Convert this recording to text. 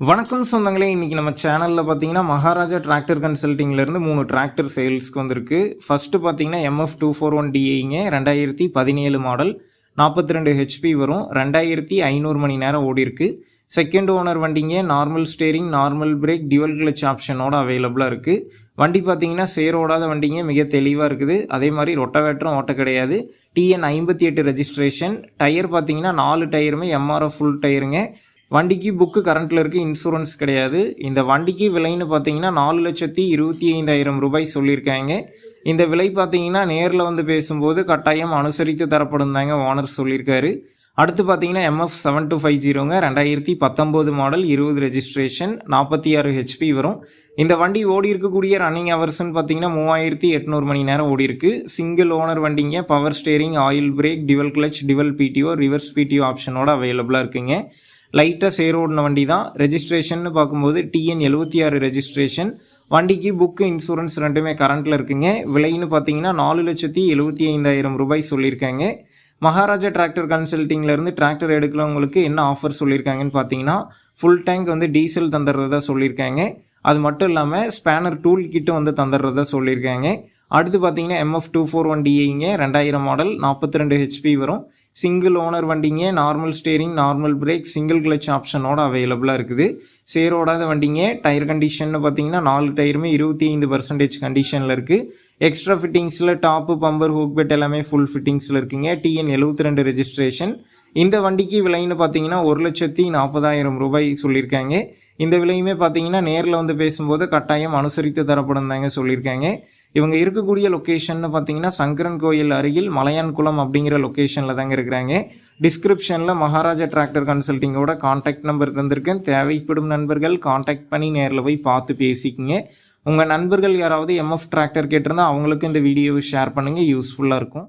வணக்கம் சொந்தங்களே இன்றைக்கி நம்ம சேனலில் பார்த்தீங்கன்னா மகாராஜா டிராக்டர் கன்சல்ட்டிங்லேருந்து மூணு டிராக்டர் சேல்ஸ்க்கு வந்திருக்கு. ஃபஸ்ட்டு பார்த்தீங்கன்னா எம்எஃப் டூ ஃபோர் ஒன் டிஏங்க ரெண்டாயிரத்தி பதினேழு மாடல் நாற்பத்தி ரெண்டு ஹெச்பி வரும் ரெண்டாயிரத்தி ஐநூறு மணி நேரம் ஓடிருக்கு செகண்ட் ஓனர் வண்டிங்க normal steering normal brake dual clutch ஆப்ஷனோட அவைலபிளாக இருக்குது வண்டி பார்த்தீங்கன்னா சேரோடாத வண்டிங்க மிக தெளிவாக இருக்குது. அதே மாதிரி ரொட்டவேட்டரும் ஓட்ட கிடையாது. டிஎன் ஐம்பத்தி எட்டு ரெஜிஸ்ட்ரேஷன் டயர் பார்த்தீங்கன்னா நாலு டயருமே எம்ஆர்எஃப் ஃபுல் டயருங்க வண்டிக்கு புக்கு கரண்ட்டில் இருக்குது இன்சூரன்ஸ் கிடையாது. இந்த வண்டிக்கு விலைன்னு பார்த்தீங்கன்னா நாலு லட்சத்தி இருபத்தி ஐந்தாயிரம் ரூபாய் சொல்லியிருக்காங்க. இந்த விலை பார்த்தீங்கன்னா நேரில் வந்து பேசும்போது கட்டாயம் அனுசரித்து தரப்படும் தாங்க ஓனர் சொல்லியிருக்காரு. அடுத்து பார்த்தீங்கன்னா எம்எஃப் செவன் டூ ஃபைவ் ஜீரோங்க ரெண்டாயிரத்தி பத்தொம்போது மாடல் இருபது ரெஜிஸ்ட்ரேஷன் நாற்பத்தி ஆறு ஹெச்பி வரும். இந்த வண்டி ஓடி இருக்கக்கூடிய ரன்னிங் ஹவர்ஸ்ன்னு பார்த்தீங்கன்னா மூவாயிரத்தி எட்நூறு மணி நேரம் ஓடி இருக்கு. சிங்கிள் ஓனர் வண்டிங்க. Power steering oil brake dual clutch dual PTO reverse PTO ஆப்ஷனோட அவைலபிளாக இருக்குங்க. லைட்டாக சேரோடின வண்டி தான் ரெஜிஸ்ட்ரேஷன் பார்க்கும்போது டிஎன் எழுபத்தி ஆறு ரெஜிஸ்ட்ரேஷன் வண்டிக்கு புக்கு இன்சூரன்ஸ் ரெண்டுமே கரண்ட்டில் இருக்குங்க. விலைன்னு பார்த்தீங்கன்னா நாலு லட்சத்தி எழுபத்தி ஐந்தாயிரம் ரூபாய் சொல்லியிருக்காங்க. மகாராஜா டிராக்டர் கன்சல்ட்டிங்லேருந்து டிராக்டர் எடுக்கிறவங்களுக்கு என்ன ஆஃபர் சொல்லியிருக்காங்கன்னு பார்த்தீங்கன்னா ஃபுல் டேங்க் வந்து டீசல் தந்துடுறதா சொல்லியிருக்காங்க. அது மட்டும் இல்லாமல் ஸ்பேனர் டூல் கிட்டும் வந்து தந்துடுறதா சொல்லியிருக்காங்க. அடுத்து பார்த்தீங்கன்னா எம்எஃப் டூ ஃபோர் ஒன் டிஏங்க ரெண்டாயிரம் மாடல் நாற்பத்தி ரெண்டு ஹெச்பி வரும். சிங்கிள் ஓனர் வண்டிங்க normal steering normal brake single clutch ஆப்ஷனோட அவைலபிளாக இருக்குது. சேரோடாத வண்டிங்க டயர் கண்டிஷன் பார்த்தீங்கன்னா நாலு டயருமே இருபத்தி ஐந்து பர்சன்டேஜ் கண்டிஷனில் இருக்குது எக்ஸ்ட்ரா ஃபிட்டிங்ஸில் டாப்பு பம்பர் ஹூக் பெட் எல்லாமே ஃபுல் ஃபிட்டிங்ஸில் இருக்குங்க. டிஎன் எழுபத்தி ரெண்டு ரெஜிஸ்ட்ரேஷன் இந்த வண்டிக்கு விலைன்னு பார்த்தீங்கன்னா ஒரு லட்சத்தி நாற்பதாயிரம் ரூபாய் சொல்லியிருக்காங்க. இந்த விலையுமே பார்த்தீங்கன்னா நேரில் வந்து பேசும்போது கட்டாயம் அனுசரித்து தரப்படும் தாங்க சொல்லியிருக்காங்க. இவங்க இருக்கக்கூடிய லொக்கேஷன் பார்த்தீங்கன்னா சங்கரன் கோயில் அருகில் மலையான்குளம் அப்படிங்கிற லொக்கேஷனில் தாங்க இருக்கிறாங்க. டிஸ்கிரிப்ஷனில் மகாராஜா டிராக்டர் கன்சல்ட்டிங்கோட காண்டாக்ட் நம்பர் தந்திருக்கேன். தேவைப்படும் நண்பர்கள் காண்டாக்ட் பண்ணி நேரில் போய் பார்த்து பேசிக்கங்க. உங்கள் நண்பர்கள் யாராவது எம்எஃப் டிராக்டர் கேட்டிருந்தா அவங்களுக்கும் இந்த வீடியோவை ஷேர் பண்ணுங்கள் யூஸ்ஃபுல்லாக இருக்கும்.